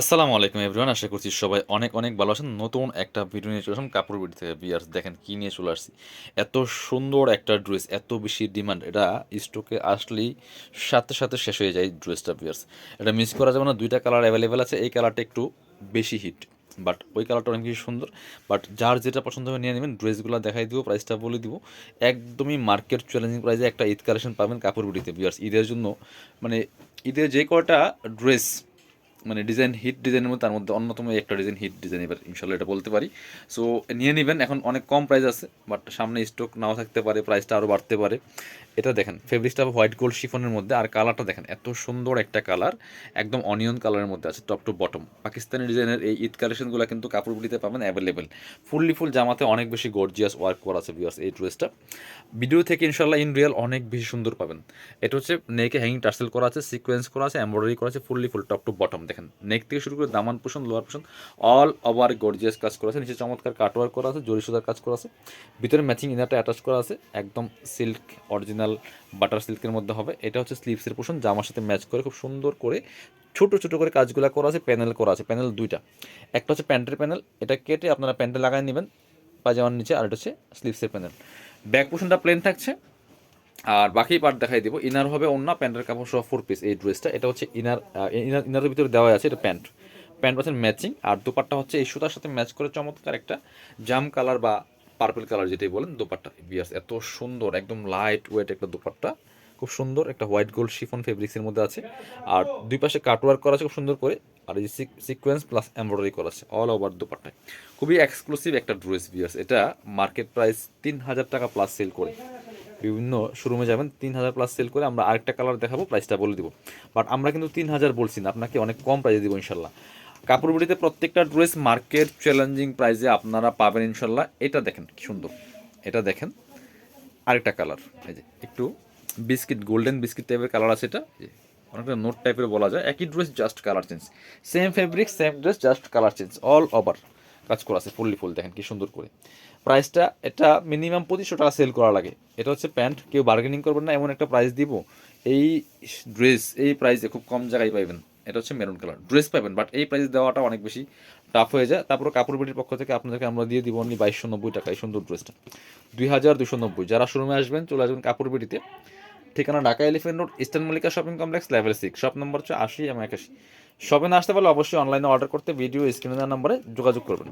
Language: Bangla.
আসসালামু আলাইকুম এভরিওয়ান, আশা করছি সবাই অনেক অনেক ভালো আছেন। নতুন একটা ভিডিও নিয়ে চলে আসলাম কাপড় বিড়ি থেকে বিয়ার্স, দেখেন কী নিয়ে চলে আসছি। এত সুন্দর একটা ড্রেস এত বেশি ডিমান্ড এটা স্টকে আসলেই সাথে সাথে শেষ হয়ে যায় ড্রেসটা বিয়ার্স। এটা মিস করা যাবে না, দুইটা কালার অ্যাভেলেবেল আছে, এই কালারটা একটু বেশি হিট বাট ওই কালারটা অনেক বেশি সুন্দর। বাট যার যেটা পছন্দ হবে নিয়ে নেবেন ড্রেসগুলো দেখাই দিব প্রাইসটা বলে দিব। একদমই মার্কেট চ্যালেঞ্জিং প্রাইসে একটা ঈদ কালেকশন পাবেন কাপড় বিড়িতে বিয়ার্স। ঈদের জন্য মানে ঈদের যে কটা ড্রেস মানে ডিজাইন হিট ডিজাইনের মধ্যে তার মধ্যে অন্যতম একটা ডিজাইন হিট ডিজাইন এবার ইনশাল্লাহ এটা বলতে পারি। সো নিয়ে নেবেন, এখন অনেক কম প্রাইস আছে বাট সামনে স্টক নাও থাকতে পারে প্রাইসটা আরও বাড়তে পারে। এটা দেখেন ফেব্রিক্সটা হোয়াইট গোল্ড শিফনের মধ্যে, আর কালারটা দেখেন, এত সুন্দর একটা কালার একদম অনিয়ন কালারের মধ্যে আছে টপ টু বটম পাকিস্তানি ডিজাইনের এই ঈদ কালেকশনগুলো কিন্তু কাপড়গুলিতে পাবেন অ্যাভেলেবেল ফুললি ফুল জামাতে অনেক বেশি গর্জিয়াস ওয়ার্ক করা আছে বিয়ার্স এই ড্রেসটা ভিডিও থেকে ইনশাল্লাহ ইন রিয়েল অনেক বেশি সুন্দর পাবেন। এটা হচ্ছে নেকে হ্যাঙ্গিং টার্সেল করা আছে সিকোয়েন্স করা আছে এমব্রয়ডারি করা আছে fully full top to bottom দেখেন নেক থেকে শুরু করে দামান পোষণ লোয়ার পোষণ অল ওভার গর্জিয়াস কাজ করা আছে। নিচে চমৎকার কাটওয়ার্ক করা আছে জরি সুতার কাজ করা আছে। ভিতরে ম্যাচিং ইনারটা অ্যাটাচ করা আছে, একদম সিল্ক অরিজিনাল বাটার সিল্কের মধ্যে হবে। এটা হচ্ছে স্লিভসের পোষণ জামার সাথে ম্যাচ করে খুব সুন্দর করে ছোট ছোট করে কাজগুলো করা আছে প্যানেল করা আছে প্যানেল দুইটা। একটা হচ্ছে প্যান্টের প্যানেল এটা কেটে আপনারা প্যান্টে লাগাই নেবেন পাজামার নিচে, আর এটা হচ্ছে স্লিভসের প্যানেল ব্যাক পোষণটা প্লেন থাকছে। আর বাকি পার্ট দেখাই দিব। ইনার হবে অন্য প্যান্টের কাপড় সহ ফোর পিস এই ড্রেসটা এটা হচ্ছে ইনার ইনার ইনারের ভিতরে দেওয়া আছে, এটা প্যান্ট প্যান্ট পাচ্ছেন ম্যাচিং আর দুপাট্টা হচ্ছে এই সুতার সাথে ম্যাচ করে চমৎকার একটা জাম কালার বা পার্পল কালার যেটাই বলেন, দুপাট্টা। বিয়ার্স এত সুন্দর, একদম লাইট ওয়েট একটা দুপাট্টা। খুব সুন্দর, একটা হোয়াইট গোল্ড শিফন ফেব্রিক্সের মধ্যে আছে। আর দুই পাশে কাটওয়ার্ক করা আছে, খুব সুন্দর করে। আর এই সিকোয়েন্স প্লাস এমব্রয়ডারি করা আছে অল ওভার দুপাট্টায়। খুবই এক্সক্লুসিভ একটা ড্রেস বিয়ার্স এটা মার্কেট প্রাইস তিন হাজার টাকা প্লাস সেল করে। বিভিন্ন শোরুমে যাবেন, তিন হাজার প্লাস সেল করে আমরা আরেকটা কালার দেখাবো প্রাইসটা বলে দিব। বাট আমরা কিন্তু তিন হাজার বলছি না, আপনাকে অনেক কম প্রাইসে দিব ইনশাল্লাহ। কাপড় বিড়িতে প্রত্যেকটা ড্রেস মার্কেট চ্যালেঞ্জিং প্রাইসে আপনারা পাবেন ইনশাল্লাহ। এটা দেখেন, কি সুন্দর। এটা দেখেন, আরেকটা কালার এই যে, একটু বিস্কিট গোল্ডেন বিস্কিট টাইপের কালার আছে এটা। অনেকটা নোট টাইপের বলা যায়। একই dress just colour change same fabric same dress just colour change all over কাজ করা আছে, ফুললি ফুল দেখেন, কি সুন্দর করে। প্রাইসটা এটা মিনিমাম পঁচিশশো টাকা সেল করা লাগে। এটা হচ্ছে প্যান্ট, কেউ বার্গেনিং করবেন না, এমন একটা প্রাইস দিব। এই ড্রেস এই প্রাইসে খুব কম জায়গায় পাইবেন। এটা হচ্ছে মেরুন কালার ড্রেস পাবেন বাট এই প্রাইস দেওয়াটা অনেক বেশি টাফ হয়ে যায়। তারপরে কাপড় বিটির পক্ষ থেকে আপনাদেরকে আমরা দিয়ে দিব অনলি বাইশশো নব্বই টাকা, এই সুন্দর ড্রেসটা দুই হাজার দুশো নব্বই, যারা শোরুমে আসবেন, চলে আসবেন কাপড় বিটিতে ঠিকানা Dhaka elephant road, eastern Mallika shopping complex level six shop number হচ্ছে আশি এবং একাশি। শপে না আসতে পারলে অবশ্যই অনলাইনে অর্ডার করতে ভিডিও স্ক্রিনে নাম্বারে নম্বরে যোগাযোগ করবেন।